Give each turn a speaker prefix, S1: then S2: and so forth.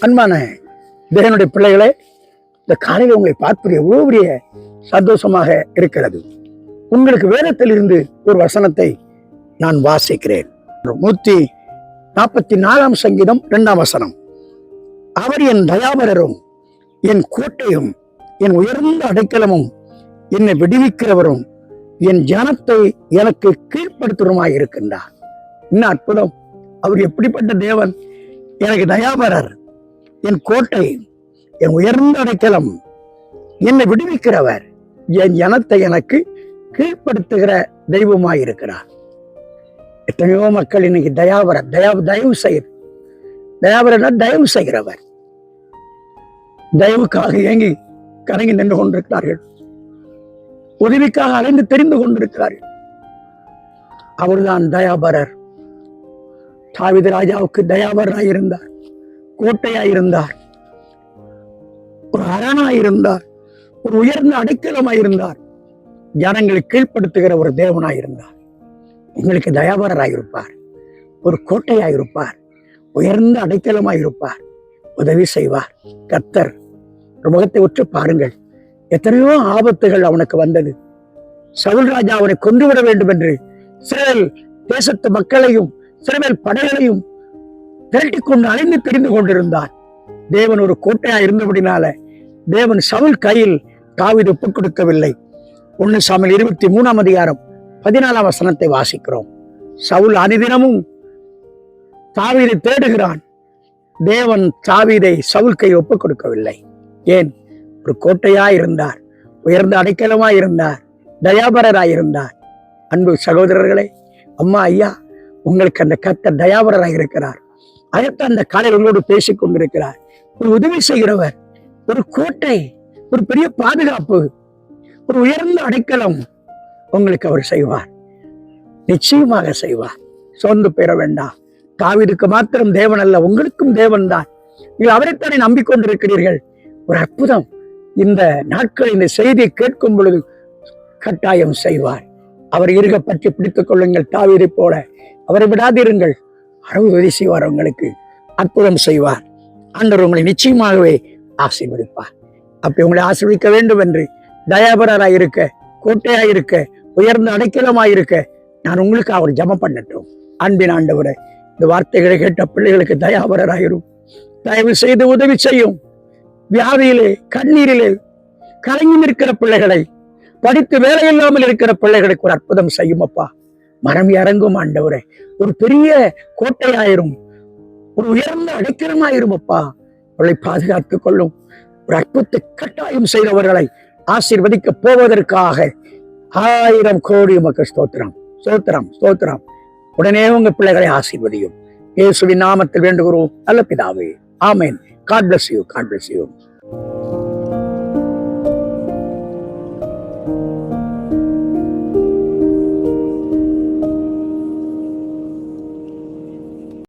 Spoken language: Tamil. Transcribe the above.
S1: அன்பான தேவனுடைய பிள்ளைகளே இந்த காலையில் உங்களை பார்ப்பது எவ்வளோ பெரிய சந்தோஷமாக இருக்கிறது. உங்களுக்கு வேதத்தில் இருந்து ஒரு வசனத்தை நான் வாசிக்கிறேன். நூத்தி நாற்பத்தி நாலாம் சங்கீதம் இரண்டாம் வசனம். அவர் என் தயாபரரும் என் கோட்டையும் என் உயர்ந்த அடைக்கலமும் என்னை விடுவிக்கிறவரும் என் ஜனத்தை எனக்கு கீழ்ப்படுத்துவருமாய் இருக்கின்றார். என்ன அற்புதம். அவர் எப்படிப்பட்ட தேவன். எனக்கு தயாபரர். என் கோட்டை என் உயர்ந்த அடைக்கலம் என்னை விடுவிக்கிறவர் என் ஜனத்தை எனக்கு கீழ்ப்படுத்துகிற தெய்வமாயிருக்கிறார். எத்தனையோ மக்கள் இன்னைக்கு தயாபரர் தயா தயவு செய்ய தயாபரர் தயவு செய்கிறவர். தயவுக்காக ஏங்கி கரங்கி நின்று கொண்டிருக்கிறார்கள். உதவிக்காக அலைந்து தெரிந்து கொண்டிருக்கிறார்கள். அவர்தான் தயாபரர். தாவித ராஜாவுக்கு தயாபரனாய் இருந்தார் கோட்டையாயிருந்தார் ஒரு அரணாயிருந்தார் ஒரு உயர்ந்த அடைக்கலமாயிருந்தார் ஜனங்களை கீழ்ப்படுத்துகிற ஒரு தேவனாயிருந்தார் எங்களுக்கு தயாபரராயிருப்பார் இருப்பார். ஒரு கோட்டையாயிருப்பார் உயர்ந்த அடைக்கலமாயிருப்பார் உதவி செய்வார். கத்தர் ஒரு முகத்தை உற்று பாருங்கள். எத்தனையோ ஆபத்துகள் அவனுக்கு வந்தது. சவுல் ராஜா அவனை கொன்றுவிட வேண்டும் என்று சிறையில் தேசத்து மக்களையும் சிறையில் படைகளையும் திரட்டிக் கொண்டு அலைந்து தெரிந்து கொண்டிருந்தார். தேவன் ஒரு கோட்டையா இருந்தபடினால தேவன் சவுல் கையில் தாவீது ஒப்புக் கொடுக்கவில்லை. ஒன்னு சாமியில் இருபத்தி மூணாம் அதிகாரம் பதினாலாம் வசனத்தை வாசிக்கிறோம். சவுல் அனுதினமும் தாவீதை தேடுகிறான். தேவன் தாவீதை சவுல் கை ஒப்புக் கொடுக்கவில்லை. ஏன்? ஒரு கோட்டையா இருந்தார். உயர்ந்த அடைக்கலமாய் இருந்தார். தயாபரராய் இருந்தார். அன்பு சகோதரர்களே அம்மா ஐயா உங்களுக்கு அந்த கத்த தயாபரராய் இருக்கிறார். அதைத்தான் அந்த காலையில் உங்களோடு பேசிக் கொண்டிருக்கிறார். ஒரு உதவி செய்கிறவர் ஒரு கோட்டை ஒரு பெரிய பாதுகாப்பு ஒரு உயர்ந்த அடைக்கலம் உங்களுக்கு அவர் செய்வார். நிச்சயமாக செய்வார். சொந்து பெற வேண்டாம். தாவிதுக்கு மாத்திரம் தேவன் அல்ல உங்களுக்கும் தேவன் தான். நீங்கள் அவரைத்தானே நம்பிக்கொண்டிருக்கிறீர்கள். ஒரு அற்புதம். இந்த நாட்கள் இந்த செய்தியை கேட்கும் பொழுது கட்டாயம் செய்வார். அவர் இருக பற்றி பிடித்துக் கொள்ளுங்கள் தாவீரை போல. அவரை விடாதிருங்கள். அறுபது உதவி செய்வார் உங்களுக்கு அற்புதம் செய்வார். ஆண்டவர் உங்களை நிச்சயமாகவே ஆசீர்வதிப்பார். அப்படி உங்களை ஆசீர்வதிக்க வேண்டும் என்று தயாபரராய் இருக்க கோட்டையாக இருக்க உயர்ந்த அடைக்கலமாக இருக்க நான் உங்களுக்கு அவர் ஜெபம் பண்ணட்டும். அன்பின் ஆண்டவரை இந்த வார்த்தைகளை கேட்ட பிள்ளைகளுக்கு தயாபரராயிரும் தயவு செய்து உதவி செய்யும். வியாதியிலே கண்ணீரிலே கலங்கி நிற்கிற பிள்ளைகளை படித்து வேலை இல்லாமல் இருக்கிற பிள்ளைகளுக்கு ஒரு அற்புதம் செய்யும் அப்பா. மரம் இறங்கும் ஆண்டவரே. ஒரு பெரிய கோட்டையாயிரும். ஒரு உயர்ந்த அடைக்கலமாயிரும் அப்பா அவளை பாதுகாத்துக் கொள்ளும். ஒரு அற்புத கட்டாயம் செய்தவர்களை ஆசீர்வதிக்க போவதற்காக ஆயிரம் கோடி மக்கள் ஸ்தோத்திரம். ஸ்தோத்திரம் ஸ்தோத்திரம். உடனே உங்க பிள்ளைகளை ஆசீர்வதியும். இயேசுவின் நாமத்தில் வேண்டுகிறோம். நல்ல பிதாவே. ஆமேன். God bless you God bless you